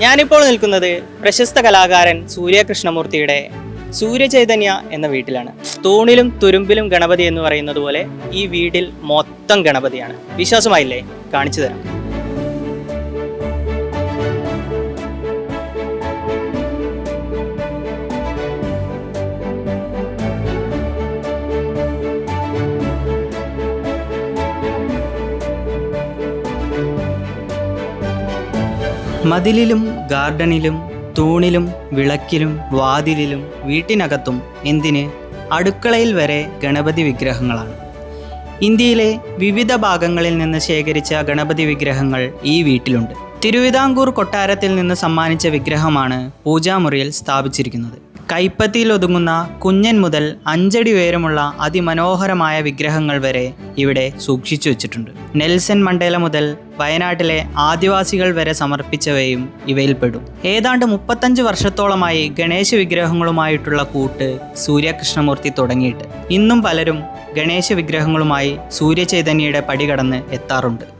ഞാനിപ്പോൾ നിൽക്കുന്നത് പ്രശസ്ത കലാകാരൻ സൂര്യകൃഷ്ണമൂർത്തിയുടെ സൂര്യചൈതന്യ എന്ന വീട്ടിലാണ്. തൂണിലും തുരുമ്പിലും ഗണപതി എന്ന് പറയുന്നത് പോലെ ഈ വീട്ടിൽ മൊത്തം ഗണപതിയാണ്. വിശ്വാസമായില്ലേ? കാണിച്ചു തരാം. മതിലിലും ഗാർഡനിലും തൂണിലും വിളക്കിലും വാതിലിലും വീട്ടിനകത്തും എന്തിന് അടുക്കളയിൽ വരെ ഗണപതി വിഗ്രഹങ്ങളാണ്. ഇന്ത്യയിലെ വിവിധ ഭാഗങ്ങളിൽ നിന്ന് ശേഖരിച്ച ഗണപതി വിഗ്രഹങ്ങൾ ഈ വീട്ടിലുണ്ട്. തിരുവിതാംകൂർ കൊട്ടാരത്തിൽ നിന്ന് സമ്മാനിച്ച വിഗ്രഹമാണ് പൂജാമുറിയിൽ സ്ഥാപിച്ചിരിക്കുന്നത്. കൈപ്പത്തിയിൽ ഒതുങ്ങുന്ന കുഞ്ഞൻ മുതൽ അഞ്ചടി ഉയരമുള്ള അതിമനോഹരമായ വിഗ്രഹങ്ങൾ വരെ ഇവിടെ സൂക്ഷിച്ചു വെച്ചിട്ടുണ്ട്. നെൽസൺ മണ്ടേല മുതൽ വയനാട്ടിലെ ആദിവാസികൾ വരെ സമർപ്പിച്ചവയും ഇവയിൽപ്പെടും. ഏതാണ്ട് മുപ്പത്തഞ്ച് വർഷത്തോളമായി ഗണേശ വിഗ്രഹങ്ങളുമായിട്ടുള്ള കൂട്ട് സൂര്യകൃഷ്ണമൂർത്തി തുടങ്ങിയിട്ട്. ഇന്നും പലരും ഗണേശ വിഗ്രഹങ്ങളുമായി സൂര്യചൈതന്യയുടെ പടികടന്ന് എത്താറുണ്ട്.